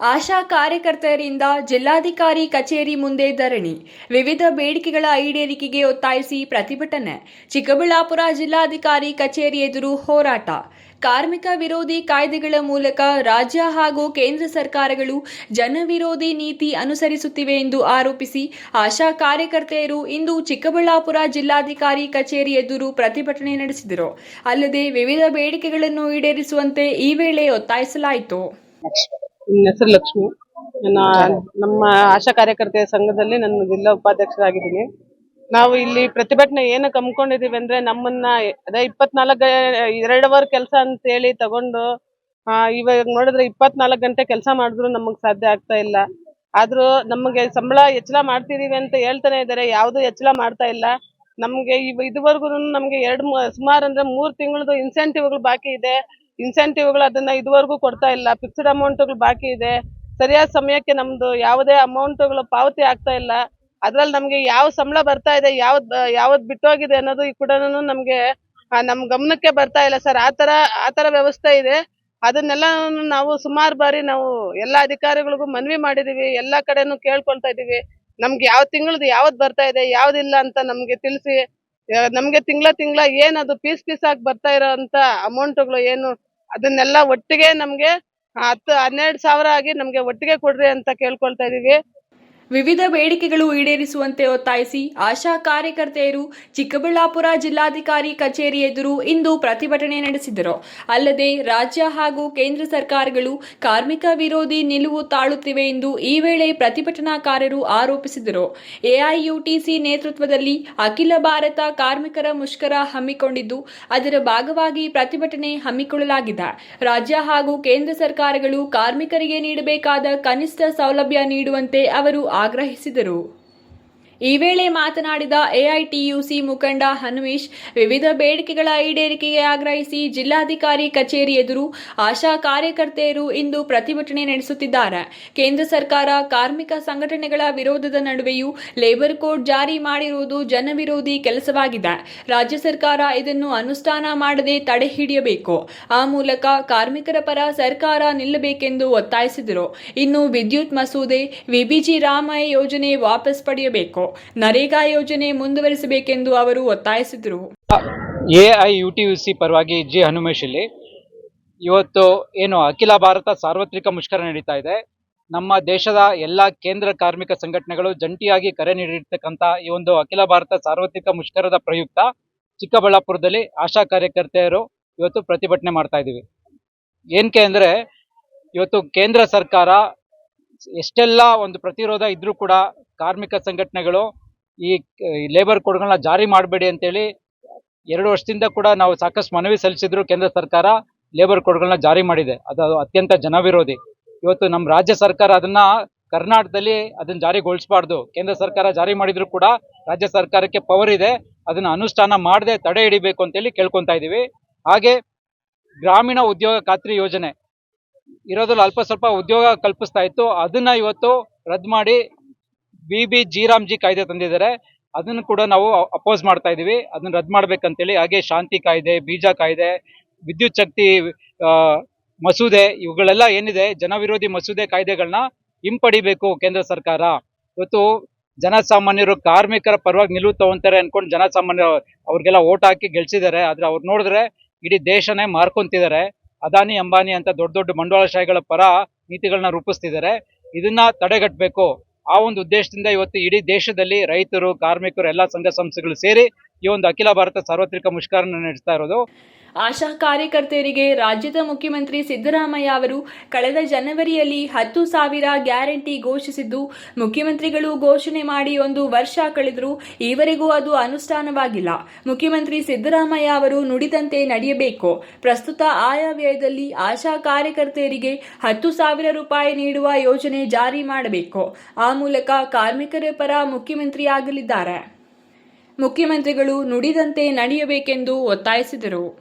ಆಶಾ ಕಾರ್ಯಕರ್ತೆಯರಿಂದ ಜಿಲ್ಲಾಧಿಕಾರಿ ಕಚೇರಿ ಮುಂದೆ ಧರಣಿ. ವಿವಿಧ ಬೇಡಿಕೆಗಳ ಈಡೇರಿಕೆಗೆ ಒತ್ತಾಯಿಸಿ ಪ್ರತಿಭಟನೆ. ಚಿಕ್ಕಬಳ್ಳಾಪುರ ಜಿಲ್ಲಾಧಿಕಾರಿ ಕಚೇರಿ ಎದುರು ಹೋರಾಟ. ಕಾರ್ಮಿಕ ವಿರೋಧಿ ಕಾಯ್ದೆಗಳ ಮೂಲಕ ರಾಜ್ಯ ಹಾಗೂ ಕೇಂದ್ರ ಸರ್ಕಾರಗಳು ಜನವಿರೋಧಿ ನೀತಿ ಅನುಸರಿಸುತ್ತಿವೆ ಎಂದು ಆರೋಪಿಸಿ ಆಶಾ ಕಾರ್ಯಕರ್ತೆಯರು ಇಂದು ಚಿಕ್ಕಬಳ್ಳಾಪುರ ಜಿಲ್ಲಾಧಿಕಾರಿ ಕಚೇರಿ ಎದುರು ಪ್ರತಿಭಟನೆ ನಡೆಸಿದರು. ಅಲ್ಲದೆ ವಿವಿಧ ಬೇಡಿಕೆಗಳನ್ನು ಈಡೇರಿಸುವಂತೆ ಈ ವೇಳೆ ಒತ್ತಾಯಿಸಲಾಯಿತು. ನನ್ನ ಹೆಸರು ಲಕ್ಷ್ಮಿ. ನನ್ನ, ನಮ್ಮ ಆಶಾ ಕಾರ್ಯಕರ್ತೆಯ ಸಂಘದಲ್ಲಿ ನಾನು ಜಿಲ್ಲಾ ಉಪಾಧ್ಯಕ್ಷರಾಗಿದ್ದೀನಿ. ನಾವು ಇಲ್ಲಿ ಪ್ರತಿಭಟನೆ ಏನಕ್ಕೆ ಹಮ್ಮಿಕೊಂಡಿದ್ದೀವಿ ಅಂದ್ರೆ ನಮ್ಮನ್ನ, ಅದೇ ಇಪ್ಪತ್ನಾಲ್ಕು ಎರಡು ಅವರ್ ಕೆಲಸ ಅಂತ ಹೇಳಿ ತಗೊಂಡು ಇವಾಗ ನೋಡಿದ್ರೆ ಇಪ್ಪತ್ನಾಲ್ಕು ಗಂಟೆ ಕೆಲಸ ಮಾಡಿದ್ರು ನಮಗೆ ಸಾಧ್ಯ ಆಗ್ತಾ ಇಲ್ಲ. ಆದ್ರೂ ನಮಗೆ ಸಂಬಳ ಹೆಚ್ಚಳ ಮಾಡ್ತಿದೀವಿ ಅಂತ ಹೇಳ್ತಾನೆ ಇದ್ದಾರೆ. ಯಾವುದು ಹೆಚ್ಚಳ ಮಾಡ್ತಾ ಇಲ್ಲ. ನಮಗೆ ಇದುವರೆಗೂ ನಮಗೆ ಎರಡು ಸುಮಾರು ಅಂದ್ರೆ ಮೂರು ತಿಂಗಳದು ಇನ್ಸೆಂಟಿವ್ಗಳು ಬಾಕಿ ಇದೆ. ಇನ್ಸೆಂಟಿವ್ಗಳು ಅದನ್ನ ಇದುವರೆಗೂ ಕೊಡ್ತಾ ಇಲ್ಲ. ಫಿಕ್ಸ್ಡ್ ಅಮೌಂಟ್ಗಳು ಬಾಕಿ ಇದೆ. ಸರಿಯಾದ ಸಮಯಕ್ಕೆ ನಮ್ದು ಯಾವುದೇ ಅಮೌಂಟ್ಗಳು ಪಾವತಿ ಆಗ್ತಾ ಇಲ್ಲ. ಅದ್ರಲ್ಲಿ ನಮ್ಗೆ ಯಾವ ಸಂಬಳ ಬರ್ತಾ ಇದೆ, ಯಾವ್ದ್ ಯಾವ್ದ್ ಬಿಟ್ಟೋಗಿದೆ ಅನ್ನೋದು ಕೂಡ ನಮ್ಗೆ ನಮ್ ಗಮನಕ್ಕೆ ಬರ್ತಾ ಇಲ್ಲ ಸರ್. ಆತರ ಆತರ ವ್ಯವಸ್ಥೆ ಇದೆ. ಅದನ್ನೆಲ್ಲ ನಾವು ಸುಮಾರು ಬಾರಿ ನಾವು ಎಲ್ಲಾ ಅಧಿಕಾರಿಗಳಿಗೂ ಮನವಿ ಮಾಡಿದೀವಿ. ಎಲ್ಲಾ ಕಡೆನೂ ಕೇಳ್ಕೊಳ್ತಾ ಇದೀವಿ. ನಮ್ಗೆ ಯಾವ ತಿಂಗಳದು ಯಾವ್ದ್ ಬರ್ತಾ ಇದೆ, ಯಾವ್ದಿಲ್ಲ ಅಂತ ನಮ್ಗೆ ತಿಳಿಸಿ ನಮ್ಗೆ ತಿಂಗಳ ತಿಂಗಳ ಏನದು ಪೀಸ್ ಪೀಸ್ ಆಗಿ ಬರ್ತಾ ಇರೋಂತ ಅಮೌಂಟ್ಗಳು ಏನು ಅದನ್ನೆಲ್ಲ ಒಟ್ಟಿಗೆ ನಮ್ಗೆ ಹತ್ತು ಹನ್ನೆರಡು ಸಾವಿರ ಆಗಿ ನಮ್ಗೆ ಒಟ್ಟಿಗೆ ಕೊಡ್ರಿ ಅಂತ ಕೇಳ್ಕೊಳ್ತಾ ಇದೀವಿ. ವಿವಿಧ ಬೇಡಿಕೆಗಳು ಈಡೇರಿಸುವಂತೆ ಒತ್ತಾಯಿಸಿ ಆಶಾ ಕಾರ್ಯಕರ್ತೆಯರು ಚಿಕ್ಕಬಳ್ಳಾಪುರ ಜಿಲ್ಲಾಧಿಕಾರಿ ಕಚೇರಿ ಎದುರು ಇಂದು ಪ್ರತಿಭಟನೆ ನಡೆಸಿದರು. ಅಲ್ಲದೆ ರಾಜ್ಯ ಹಾಗೂ ಕೇಂದ್ರ ಸರ್ಕಾರಗಳು ಕಾರ್ಮಿಕ ವಿರೋಧಿ ನಿಲುವು ತಾಳುತ್ತಿವೆ ಎಂದು ಈ ವೇಳೆ ಪ್ರತಿಭಟನಾಕಾರರು ಆರೋಪಿಸಿದರು. ಎಐಯುಟಿಸಿ ನೇತೃತ್ವದಲ್ಲಿ ಅಖಿಲ ಭಾರತ ಕಾರ್ಮಿಕರ ಮುಷ್ಕರ ಹಮ್ಮಿಕೊಂಡಿದ್ದು, ಅದರ ಭಾಗವಾಗಿ ಪ್ರತಿಭಟನೆ ಹಮ್ಮಿಕೊಳ್ಳಲಾಗಿದೆ. ರಾಜ್ಯ ಹಾಗೂ ಕೇಂದ್ರ ಸರ್ಕಾರಗಳು ಕಾರ್ಮಿಕರಿಗೆ ನೀಡಬೇಕಾದ ಕನಿಷ್ಠ ಸೌಲಭ್ಯ ನೀಡುವಂತೆ ಅವರು ಆಗ್ರಹಿಸಿದರು. ಈ ವೇಳೆ ಮಾತನಾಡಿದ ಎಐಟಿಯುಸಿ ಮುಖಂಡ ಹನುಮೇಶ್, ವಿವಿಧ ಬೇಡಿಕೆಗಳ ಈಡೇರಿಕೆಗೆ ಆಗ್ರಹಿಸಿ ಜಿಲ್ಲಾಧಿಕಾರಿ ಕಚೇರಿ ಎದುರು ಆಶಾ ಕಾರ್ಯಕರ್ತೆಯರು ಇಂದು ಪ್ರತಿಭಟನೆ ನಡೆಸುತ್ತಿದ್ದಾರೆ. ಕೇಂದ್ರ ಸರ್ಕಾರ ಕಾರ್ಮಿಕ ಸಂಘಟನೆಗಳ ವಿರೋಧದ ನಡುವೆಯೂ ಲೇಬರ್ ಕೋಡ್ ಜಾರಿ ಮಾಡಿರುವುದು ಜನವಿರೋಧಿ ಕೆಲಸವಾಗಿದೆ. ರಾಜ್ಯ ಸರ್ಕಾರ ಇದನ್ನು ಅನುಷ್ಠಾನ ಮಾಡದೆ ತಡೆ ಹಿಡಿಯಬೇಕು. ಆ ಮೂಲಕ ಕಾರ್ಮಿಕರ ಪರ ಸರ್ಕಾರ ನಿಲ್ಲಬೇಕೆಂದು ಒತ್ತಾಯಿಸಿದರು. ಇನ್ನು ವಿದ್ಯುತ್ ಮಸೂದೆ, ವಿಬಿಜಿ ರಾಮಯ್ಯ ಯೋಜನೆ ವಾಪಸ್ ಪಡೆಯಬೇಕು. ನರೇಗಾ ಯೋಜನೆ ಮುಂದುವರಿಸಬೇಕೆಂದು ಅವರು ಒತ್ತಾಯಿಸಿದರು. AI U T U C ಪರವಾಗಿ ಜಿ ಹನುಮೇಶ್ ಇಲ್ಲಿ. ಇವತ್ತು ಏನು ಅಖಿಲ ಭಾರತ ಸಾರ್ವತ್ರಿಕ ಮುಷ್ಕರ ನಡೀತಾ ಇದೆ. ನಮ್ಮ ದೇಶದ ಎಲ್ಲ ಕೇಂದ್ರ ಕಾರ್ಮಿಕ ಸಂಘಟನೆಗಳು ಜಂಟಿಯಾಗಿ ಕರೆ ನೀಡಿರ್ತಕ್ಕಂಥ ಈ ಒಂದು ಅಖಿಲ ಭಾರತ ಸಾರ್ವತ್ರಿಕ ಮುಷ್ಕರದ ಪ್ರಯುಕ್ತ ಚಿಕ್ಕಬಳ್ಳಾಪುರದಲ್ಲಿ ಆಶಾ ಕಾರ್ಯಕರ್ತೆಯರು ಇವತ್ತು ಪ್ರತಿಭಟನೆ ಮಾಡ್ತಾ ಇದ್ದೀವಿ. ಏನಕ್ಕೆ ಅಂದರೆ, ಇವತ್ತು ಕೇಂದ್ರ ಸರ್ಕಾರ ಎಷ್ಟೆಲ್ಲ ಒಂದು ಪ್ರತಿರೋಧ ಇದ್ರೂ ಕೂಡ ಕಾರ್ಮಿಕ ಸಂಘಟನೆಗಳು ಈ ಲೇಬರ್ ಕೋಡ್ಗಳನ್ನ ಜಾರಿ ಮಾಡಬೇಡಿ ಅಂತೇಳಿ ಎರಡು ವರ್ಷದಿಂದ ಕೂಡ ನಾವು ಸಾಕಷ್ಟು ಮನವಿ ಸಲ್ಲಿಸಿದ್ರು ಕೇಂದ್ರ ಸರ್ಕಾರ ಲೇಬರ್ ಕೋಡ್ಗಳನ್ನ ಜಾರಿ ಮಾಡಿದೆ. ಅದು ಅತ್ಯಂತ ಜನವಿರೋಧಿ. ಇವತ್ತು ನಮ್ಮ ರಾಜ್ಯ ಸರ್ಕಾರ ಅದನ್ನ ಕರ್ನಾಟಕದಲ್ಲಿ ಅದನ್ನ ಜಾರಿಗೊಳಿಸಬಾರ್ದು. ಕೇಂದ್ರ ಸರ್ಕಾರ ಜಾರಿ ಮಾಡಿದ್ರು ಕೂಡ ರಾಜ್ಯ ಸರ್ಕಾರಕ್ಕೆ ಪವರ್ ಇದೆ. ಅದನ್ನ ಅನುಷ್ಠಾನ ಮಾಡದೆ ತಡೆ ಹಿಡಿಬೇಕು ಅಂತೇಳಿ ಕೇಳ್ಕೊತಾ ಇದ್ದೀವಿ. ಹಾಗೆ ಗ್ರಾಮೀಣ ಉದ್ಯೋಗ ಖಾತ್ರಿ ಯೋಜನೆ. ಇರೋದ್ರಲ್ಲಿ ಅಲ್ಪ ಸ್ವಲ್ಪ ಉದ್ಯೋಗ ಕಲ್ಪಿಸ್ತಾ ಇತ್ತು. ಅದನ್ನ ಇವತ್ತು ರದ್ದು ಮಾಡಿ ಬಿ ಬಿ ಜಿ ಕಾಯ್ದೆ ತಂದಿದ್ದಾರೆ. ಅದನ್ನು ಕೂಡ ನಾವು ಅಪೋಸ್ ಮಾಡ್ತಾ ಇದೀವಿ. ಅದನ್ನ ರದ್ದು ಮಾಡ್ಬೇಕಂತೇಳಿ ಹಾಗೆ ಶಾಂತಿ ಕಾಯ್ದೆ, ಬೀಜ ಕಾಯ್ದೆ, ವಿದ್ಯುತ್ ಶಕ್ತಿ ಮಸೂದೆ ಇವುಗಳೆಲ್ಲ ಏನಿದೆ, ಜನವಿರೋಧಿ ಮಸೂದೆ ಕಾಯ್ದೆಗಳನ್ನ ಹಿಂಪಡಿಬೇಕು ಕೇಂದ್ರ ಸರ್ಕಾರ. ಇವತ್ತು ಜನಸಾಮಾನ್ಯರು ಕಾರ್ಮಿಕರ ಪರವಾಗಿ ನಿಲುವು ತಗೊಂತಾರೆ ಅನ್ಕೊಂಡು ಜನಸಾಮಾನ್ಯರು ಅವ್ರಿಗೆಲ್ಲ ಓಟ್ ಹಾಕಿ ಗೆಲ್ಸಿದ್ದಾರೆ. ಆದ್ರೆ ಅವ್ರು ನೋಡಿದ್ರೆ ಇಡೀ ದೇಶನೇ ಮಾರ್ಕೊಂತಿದ್ದಾರೆ. ಅದಾನಿ, ಅಂಬಾನಿ ಅಂತ ದೊಡ್ಡ ದೊಡ್ಡ ಬಂಡವಾಳಶಾಹಿಗಳ ಪರ ನೀತಿಗಳನ್ನ ರೂಪಿಸ್ತಿದ್ದಾರೆ. ಇದನ್ನ ತಡೆಗಟ್ಟಬೇಕು ಆ ಒಂದು ಉದ್ದೇಶದಿಂದ ಇವತ್ತು ಇಡೀ ದೇಶದಲ್ಲಿ ರೈತರು, ಕಾರ್ಮಿಕರು, ಎಲ್ಲ ಸಂಘ ಸಂಸ್ಥೆಗಳು ಸೇರಿ ಈ ಒಂದು ಅಖಿಲ ಭಾರತ ಸಾರ್ವತ್ರಿಕ ಮುಷ್ಕರನ ನಡೆಸ್ತಾ ಇರೋದು. ಆಶಾ ಕಾರ್ಯಕರ್ತೆಯರಿಗೆ ರಾಜ್ಯದ ಮುಖ್ಯಮಂತ್ರಿ ಸಿದ್ದರಾಮಯ್ಯ ಅವರು ಕಳೆದ ಜನವರಿಯಲ್ಲಿ ಹತ್ತು ಸಾವಿರ ಗ್ಯಾರಂಟಿ ಘೋಷಿಸಿದ್ದು, ಮುಖ್ಯಮಂತ್ರಿಗಳು ಘೋಷಣೆ ಮಾಡಿ ಒಂದು ವರ್ಷ ಕಳೆದರೂ ಈವರೆಗೂ ಅದು ಅನುಷ್ಠಾನವಾಗಿಲ್ಲ. ಮುಖ್ಯಮಂತ್ರಿ ಸಿದ್ದರಾಮಯ್ಯ ಅವರು ನುಡಿದಂತೆ ನಡೆಯಬೇಕು. ಪ್ರಸ್ತುತ ಆಯಾ ವ್ಯಯದಲ್ಲಿ ಆಶಾ ಕಾರ್ಯಕರ್ತೆಯರಿಗೆ ಹತ್ತು ಸಾವಿರ ರೂಪಾಯಿ ನೀಡುವ ಯೋಜನೆ ಜಾರಿ ಮಾಡಬೇಕು. ಆ ಮೂಲಕ ಕಾರ್ಮಿಕರ ಪರ ಮುಖ್ಯಮಂತ್ರಿ ಆಗಲಿದ್ದಾರೆ ಮುಖ್ಯಮಂತ್ರಿಗಳು ನುಡಿದಂತೆ ನಡೆಯಬೇಕೆಂದು ಒತ್ತಾಯಿಸಿದರು.